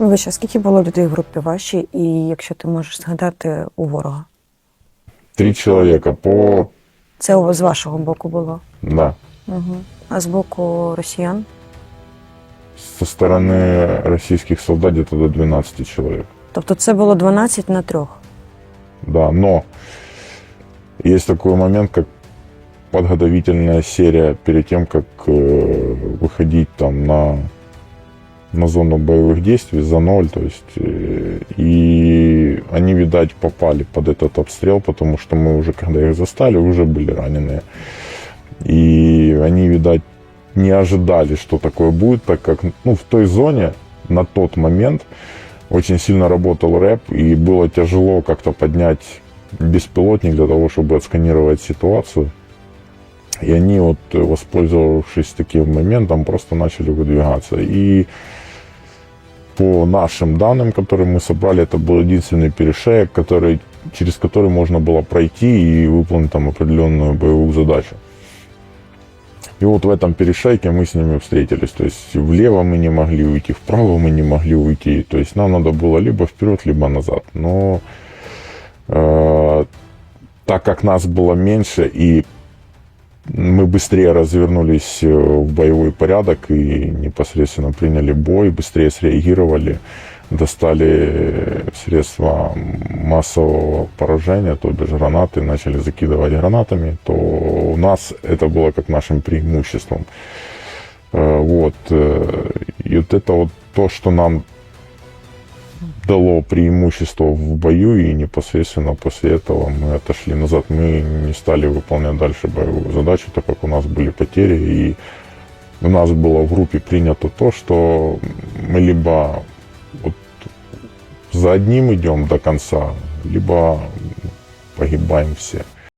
Вище, скільки було людей в групі вашій, і якщо ти можеш згадати у ворога? Три человека по... Це у- з вашого боку було. Да. Угу. А з боку росіян? Со стороны российских солдат где-то до 12 человек. Тобто це було 12 на трьох. Да, но есть такой момент, как подготовительная серия перед тем, как э, выходить там на, на зону боевых действий за ноль. То есть, э, и они, видать, попали под этот обстрел, потому что мы уже, когда их застали, уже были раненые. И они, видать, не ожидали, что такое будет, так как ну, в той зоне на тот момент очень сильно работал рэп, и было тяжело как-то поднять беспилотник для того, чтобы отсканировать ситуацию. И они, вот, э, воспользовавшись таким моментом, просто начали выдвигаться. И по нашим данным, которые мы собрали, это был единственный перешеек, который, через который можно было пройти и выполнить там определенную боевую задачу. И вот в этом перешейке мы с ними встретились. То есть влево мы не могли уйти, вправо мы не могли уйти. То есть нам надо было либо вперед, либо назад. Но э, так как нас было меньше и мы быстрее развернулись э, в боевой порядок и непосредственно приняли бой, быстрее среагировали, достали э, средства массового поражения, то бишь гранаты, начали закидывать гранатами, то у нас это было как нашим преимуществом. Э, Вот. И вот это вот то, что нам дало преимущество в бою, и непосредственно после этого мы отошли назад. Мы не стали выполнять дальше боевую задачу, так как у нас были потери, и у нас было в группе принято то, что мы либо вот за одним идем до конца, либо погибаем все.